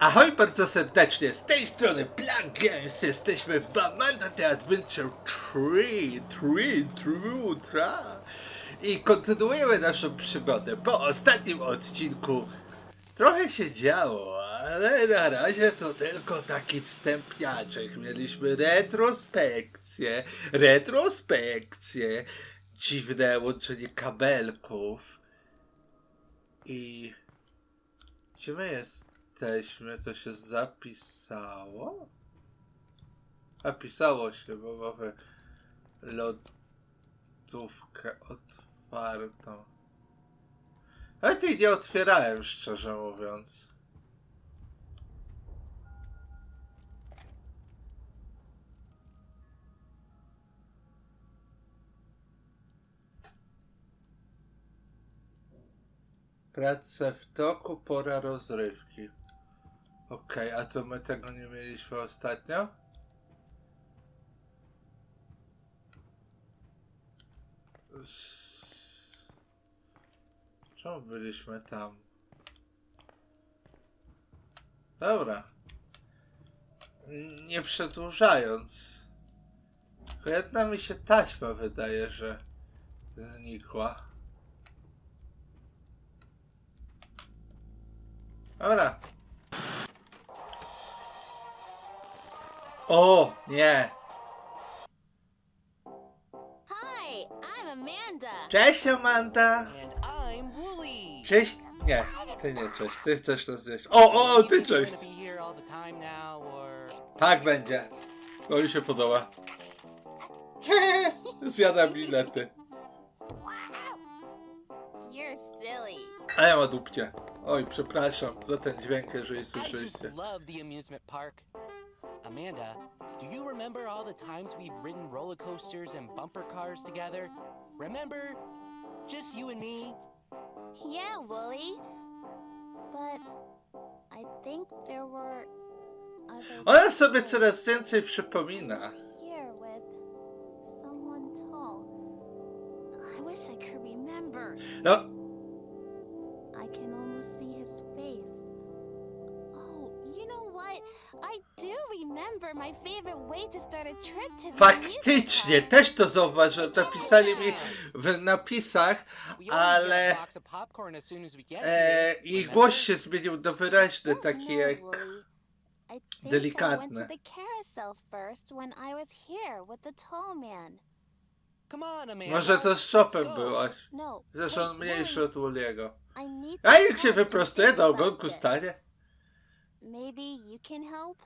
Ahoj bardzo serdecznie, z tej strony Black Games, jesteśmy w Amanda The Adventure 3, 3, true, tra. I kontynuujemy naszą przygodę. Po ostatnim odcinku trochę się działo, ale na razie to tylko taki wstępniaczek. Mieliśmy retrospekcję, retrospekcję, dziwne łączenie kabelków i... Gdzie my jesteśmy? To się zapisało? Zapisało się, bo mamy lodówkę otwartą. Ale tej nie otwierałem, szczerze mówiąc. Praca w toku, pora rozrywki. Okej, a to my tego nie mieliśmy ostatnio? S- Czemu byliśmy tam? Dobra. Nie przedłużając. Jedna mi się taśma wydaje, że znikła. Dobra. O, nie. Hi, I'm Amanda. Cześć Amanda. And I'm Wooly. Cześć. Nie, ty nie cześć. Ty chcesz to zjeść. O, o, ty cześć. Tak będzie. To mi się podoba. Zjadam bilety. You're silly. A ja ma dupcie. Oj, przepraszam za ten dźwięk, jeżeli I just słyszeliście. love the amusement park. Amanda, do you remember all the times we've ridden roller coasters and bumper cars together? Remember? Just you and me? Yeah, Wooly. But I think there were other Ona sobie people coraz więcej przypomina. here with someone tall. I wish I could remember. No, I can almost see his face. Oh, you know what? I faktycznie, też to zauważyłem. Napisali mi w napisach, ale e, remember? głos się zmienił do wyraźny, park. taki No, jak... I I I Amanda. Może to z Chopem byłaś. No. Zresztą wait, on mniejszy Wooly, od. I need A jak się wyprostuje, na ogonku stanie. Maybe you can help?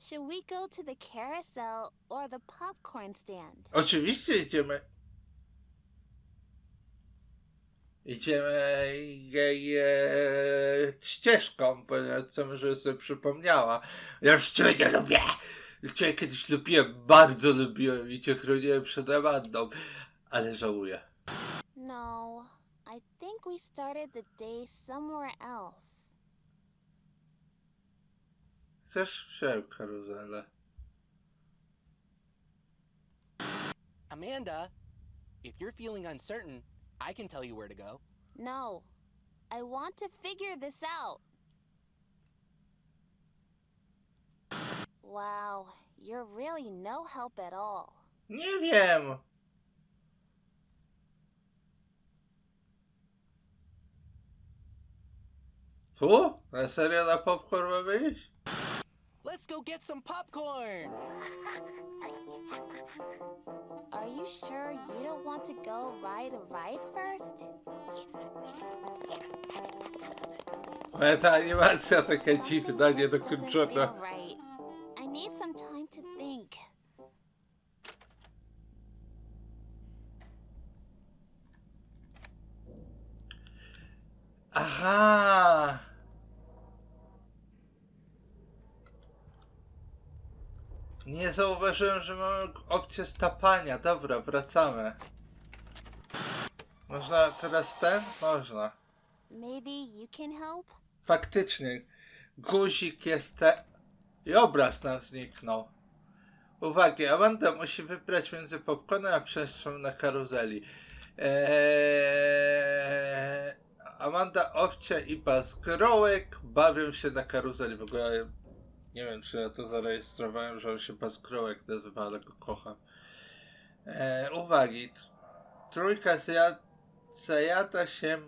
Should we go to the carousel or the popcorn stand? Oczywiście idziemy. Idziemy jej e, ścieżką, ponieważ chcemy, żeby sobie przypomniała. Ja już cię nie lubię! Cię kiedyś lubiłem, bardzo lubiłem i cię chroniłem przed Amandą, ale żałuję. No, I think we started the day somewhere else. Też wziąłem karuzelę. Amanda, if you're feeling uncertain, I can tell you where to go. No, I want to figure this out. Wow, you're really no help at all. Nie wiem. Tu? Na serio na popcorn mamy iść? Let's go get some popcorn. Are you sure you don't want to go ride a ride first? Ale ta animacja taka dziwna, Something just doesn't niedokończona. feel right. Zauważyłem, że mamy opcję stapania. Dobra, wracamy. Można teraz ten? Można. Maybe you can help? Faktycznie, guzik jest te... I obraz nam zniknął. Uwagi, Amanda musi wybrać między popcornem a przejściem na karuzeli. Eee... Amanda Owcia i Baskrołek bawią się na karuzeli. W ogóle nie wiem, czy ja to zarejestrowałem, że on się Baskrołek nazywa, ale go kocham. E, uwagi. Trójka zajada się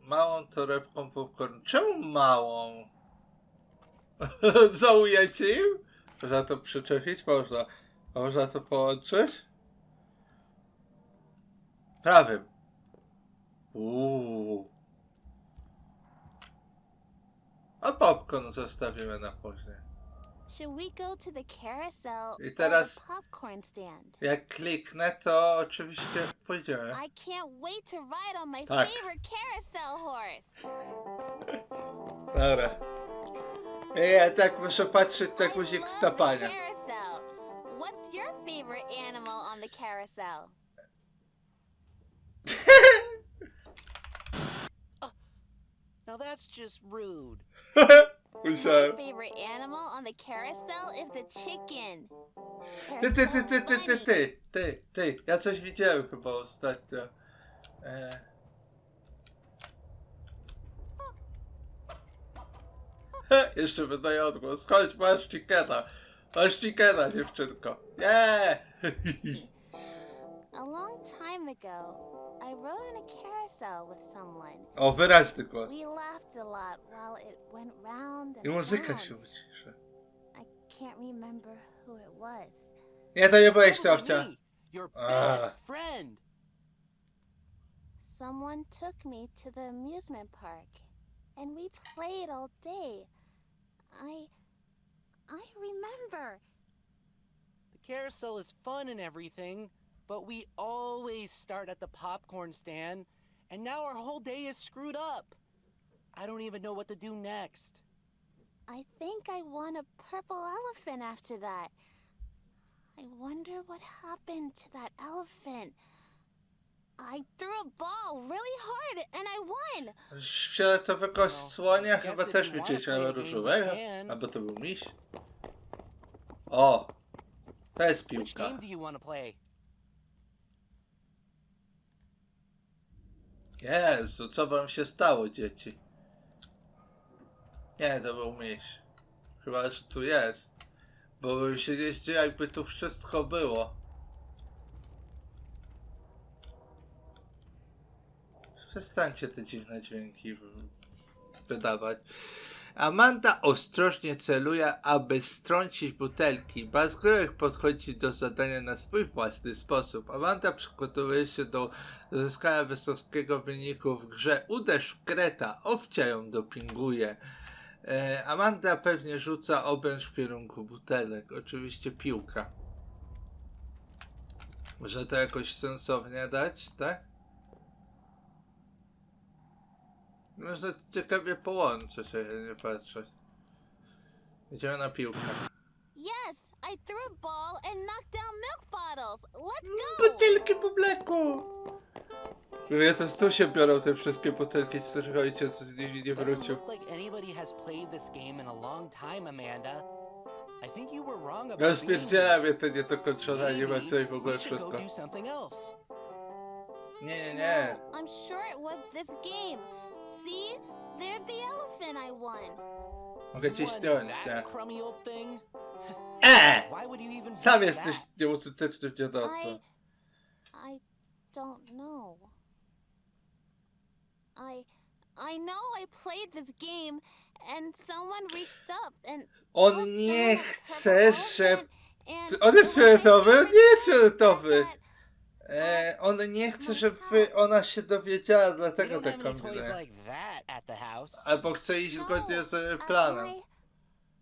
małą torebką popcorn. Czemu małą? Załujecie im? Można to przyczepić? Można. Można to połączyć? Prawym. Uuu. A popcorn zostawimy na później. Should we go to the carousel I or teraz- the popcorn stand? Jak kliknę, to oczywiście pójdziemy. I can't wait to ride on my Tak. favorite carousel horse. Dobra. Ja tak muszę patrzeć na I guzik love the stapania. Carousel. What's your favorite animal on the carousel? Now that's just rude. My favorite animal on the carousel is the chicken. Ty, ty, ty, ty, ty, ty, ty, ty, ty. Ja coś widziałem chyba ostatnio. E... He, jeszcze wydaje odgłos. Chodź, masz chickena. Masz chickena, dziewczynko. Nie! A long time ago, I rode on a carousel with someone. O, wyraźny głos. We laughed a lot while it went round and I muzyka round. się uciszy. I can't remember who it was. Nie, to nie byłeś Probably Tofcia. Your Ah. best friend. Someone took me to the amusement park, and we played all day. I. I remember. The carousel is fun and everything, but we always start at the popcorn stand, and now our whole day is screwed up. I don't even know what to do next. I think I won a purple elephant after that. I wonder what happened to that elephant. I threw a ball really hard and I won. Fioletowego No, słonia I guess chyba if też you wanna widzieliście, play ale the game, różowego. you can. Albo to był miś. O! To jest Which game do you want to play? Jezu, co wam się stało, dzieci? Nie, to był miś. Chyba, że tu jest. Bo bym się nie zdziwił, jakby tu wszystko było. Przestańcie te dziwne dźwięki wydawać. Amanda ostrożnie celuje, aby strącić butelki. Bazgrywek podchodzi do zadania na swój własny sposób. Amanda przygotowuje się do uzyskania wysokiego wyniku w grze Uderz Kreta. Owcia ją dopinguje. E, Amanda pewnie rzuca obręcz w kierunku butelek. Oczywiście piłka. Może to jakoś sensownie dać, tak? Można ciekawie połączyć, jak nie patrzeć. Idziemy na piłkę. Yes, I threw a ball and knocked down milk bottles. Let's go. Butelki po mleku! Ja to z tu się biorą te wszystkie butelki, z których ojciec z nimi nie Doesn't wrócił. look like anybody has played this game in a long time, Amanda. I think you were wrong about Ja spierdziela mnie te niedokończone Maybe animacje i w we ogóle should go wszystko. do something else. Nie, nie, nie. No, I'm sure it was this game. See? There's the elephant I won. Mogę cię that nie? crummy old thing? E! Why would you even Sam do jesteś that? I. I don't know. I. I know I played this game, and someone reached up and. On nie chce, purple że... elephant, and Ty- On jest fioletowy? favorite Nie jest fioletowy. that- E, on nie chce, żeby ona się dowiedziała, dlatego tak kombinuje. Albo chce iść No, zgodnie z planem.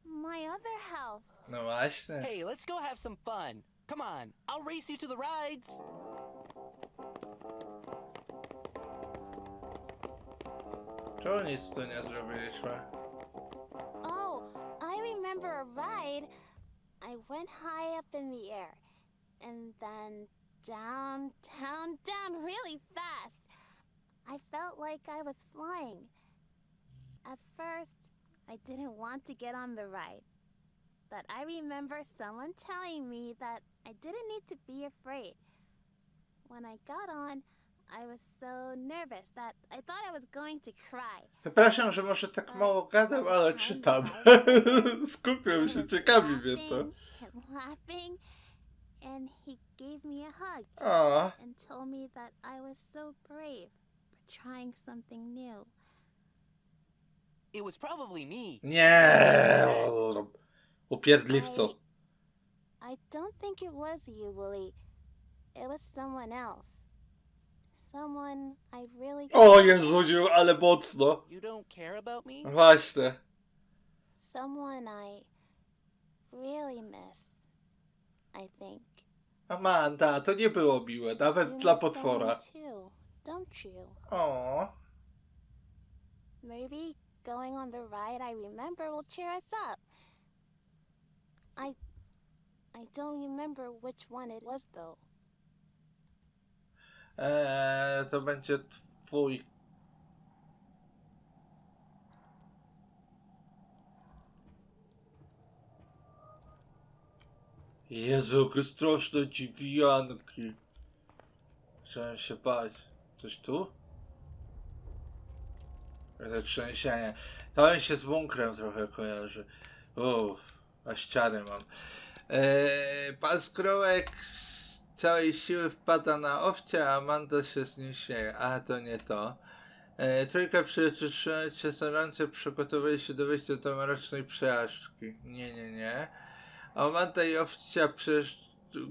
My other house. No właśnie. Hey, let's go have some fun. Come on, I'll race you to the rides. Czemu nic tu nie zrobiliśmy? Oh, I remember a ride. I went high up in the air and then down, down, down really fast. I felt like I was flying. At first, I didn't want to get on the ride. But I remember someone telling me that I didn't need to be afraid. When I got on, I was so nervous that I thought I was going to cry. Przepraszam, że może tak mało gadam, ale czytam. Skupiam się, ciekawi mnie to. laughing And he gave me a hug O, and told me that I was so brave for trying something new. It was probably me. nie! Upierdliwco. I don't think it was you, Willie. It was someone else. Someone I really. O Jezusiu, ale mocno. You don't care about me? Właśnie. Someone I really miss. I think. Amanda, to nie było miłe, nawet You dla miss potwora. someone too, don't you? O, Maybe going on the ride I remember will cheer us up. I. I don't remember which one it was though. eee, to będzie twój. Jezu, jakie straszne dziwianki. Chciałem się bać. Coś tu? Trochę trzęsienie. To mi się z bunkrem trochę kojarzy. Uff, a ściany mam. Eee, pan Skrołek z całej siły wpada na owcie, a Amanda się z nim śmieje. A, to nie to. Eee, trójka przyczyniła się zarące przygotowuje się do wyjścia do mrocznej przejażdżki. Nie, nie, nie. Amanda i owcia przecież...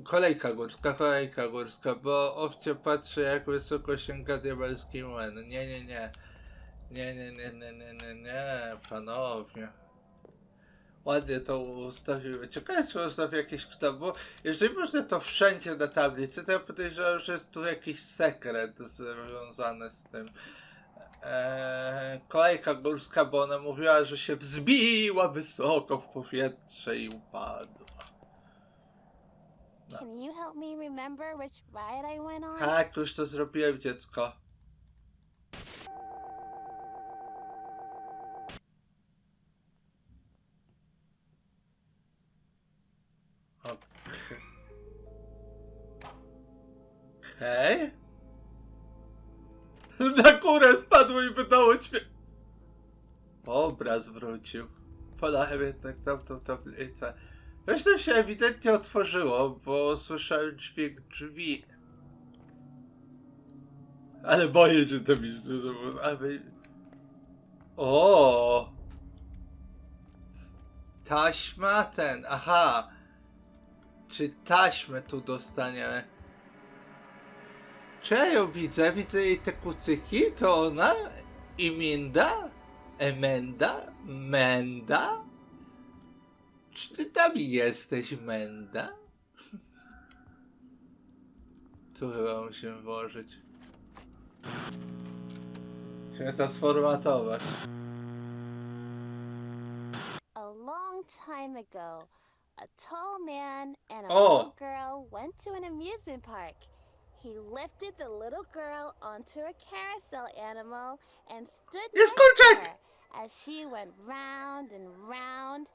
Kolejka górska, kolejka górska, bo owcia patrzy jak wysoko sięga diabelski młyn. Nie, nie, nie. Nie, nie, nie, nie, nie, nie, nie, panowie. Ładnie to ustawiły. Ciekawe, czy można w jakieś kto, bo jeżeli można to wszędzie na tablicy, to ja podejrzewam, że jest tu jakiś sekret związany z tym. Eee, kolejka górska, bo ona mówiła, że się wzbiła wysoko w powietrze i upadła. No. Can you help me remember which ride I went on? Tak, już to zrobiłem, dziecko. Okej. Okej. Na górę spadło i wydało ćwie... Obraz wrócił. Podałem jednak tamtą tablicę. Zresztą się ewidentnie otworzyło, bo słyszałem dźwięk drzwi. Ale boję się to mi. Ale... O! Taśma ten, aha. Czy taśmę tu dostaniemy? Czy ja widzę? Widzę jej te kucyki? To ona? Iminda? Emenda? Menda? Czy ty tam jesteś, Menda? Tu chyba musimy włożyć. Musimy to sformatować. A long time ago, a tall man and a Oh. little girl went to an amusement park. He lifted the little girl onto a carousel animal and stood Jest next her as she went round and round.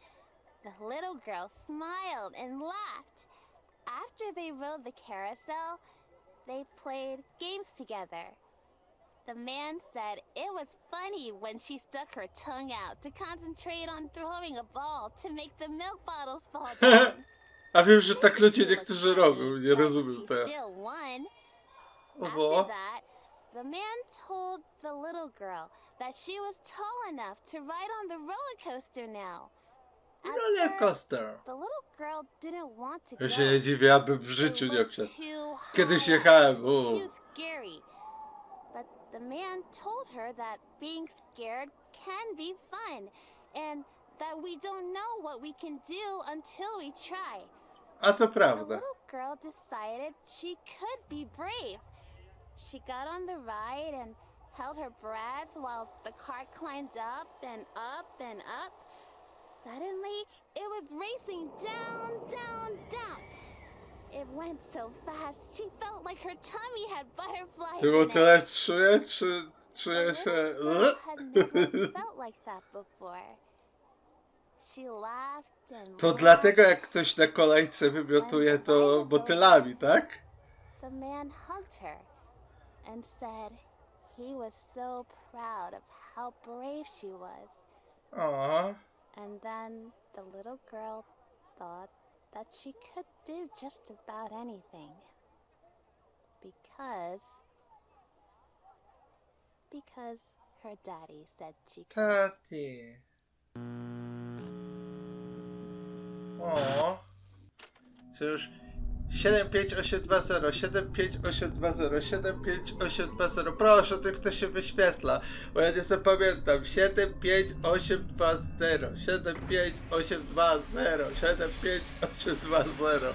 The little girl smiled and laughed. After they rode the carousel, they played games together. The man said it was funny when she stuck her tongue out to concentrate on throwing a ball to make the milk bottles fall down. A wiem, że tak ludzie niektórzy robią, nie rozumiem tego. O, that, the man told the little girl that she was tall enough to ride on the roller coaster now. Roller coaster. The little girl didn't want to Ja go. się nie dziwię, abym w życiu nie wszedł. Kiedyś jechałem, scary. But the man told her that being scared can be fun, and that we don't know what we can do until we try. A to The prawda. little girl decided she could be brave. She got on the ride and held her breath while the car climbed up and up and up. Suddenly, it was racing down, down, down. It went so fast, she felt like her tummy had butterflies Było tyle czuję, czy czuję się... little girl had never felt like that before. She laughed and To dlatego jak ktoś na kolejce wymiotuje to motylami, tak? The man hugged her, and said he was so proud of how brave she was. O, And then the little girl thought that she could do just about anything. Because. Because her daddy said she could. Katy. O. To już 75820, 75820, 75820. Proszę, tych to się wyświetla, bo ja nie zapamiętam. 75820, 75820, 75820.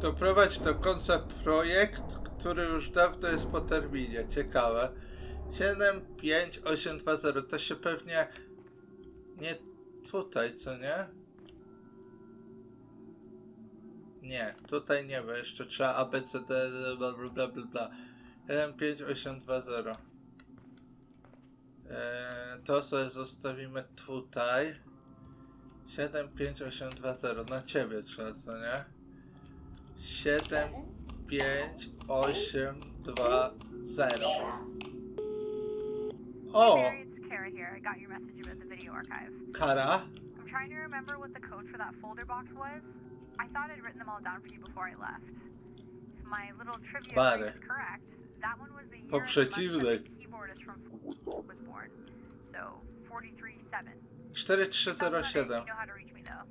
Doprowadź do końca projekt, który już dawno jest po terminie. Ciekawe. 75820 to się pewnie nie tutaj, co nie? Nie, tutaj nie, bo jeszcze trzeba ABCD bla bla bla bla bla. 75820. Eee, to sobie zostawimy tutaj. 75820 na ciebie trzeba, co nie? 7 5 8 2 0. O, Mary, it's Kara here. I got your message about the video archive. Kara. I'm trying to remember what the code for that folder box was. I thought I'd written them all down for you before I left. If my little trivia Bary. is correct, that one was the year Po the przeciwnej. that the keyboardist from was born. So, 43-7. 4307. You know how to reach me though.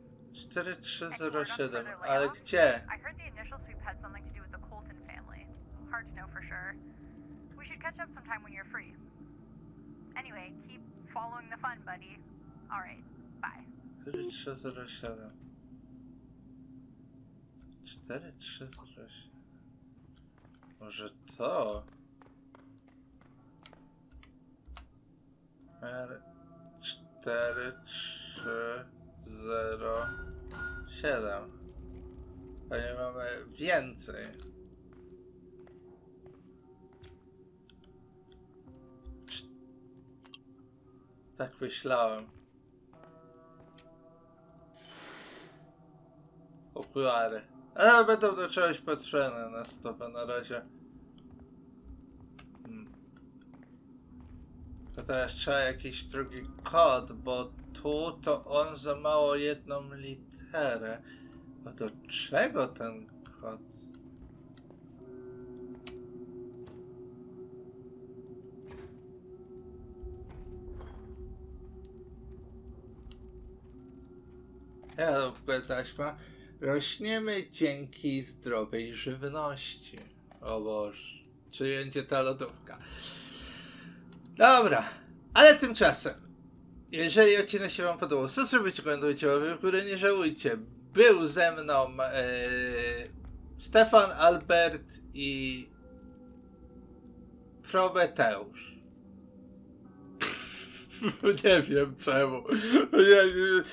4307. Ale gdzie? I heard the initial sweep had something to do with the Colton family. Hard to know for sure. We should catch up sometime when you're free. Anyway, keep following the fun, buddy. Alright, bye. 4307. 4308. Może to? R 4 3 0 7. Pewnie mamy więcej. Tak myślałem. Okulary. Ale będą do czegoś potrzebne na stopę na razie. Hmm. To teraz trzeba jakiś drugi kod, bo tu to on za mało jedną literę. A do czego ten kod? Lubię taśma. Rośniemy dzięki zdrowej żywności. O Boże. Będzie ta lodówka? Dobra, ale tymczasem, jeżeli odcinek się Wam podobał, subskrybujcie, komentujcie, łapy w górę, nie żałujcie. Był ze mną e, Stefan, Albert i Prometeusz. nie wiem czemu. Nie, nie.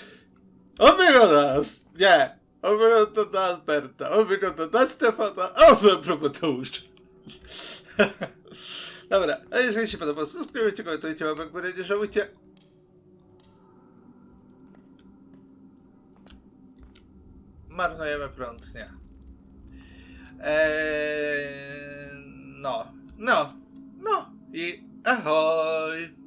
On wygląda na... Nie. On wygląda na Alberta. On wygląda na Stefana. A on na Prometeusza. Dobra, a jeżeli się podoba, subskrybujcie, komentujcie, łapek górę, nie żałujcie. Marnujemy prąd, nie. Eee, no, no, no i ahoj.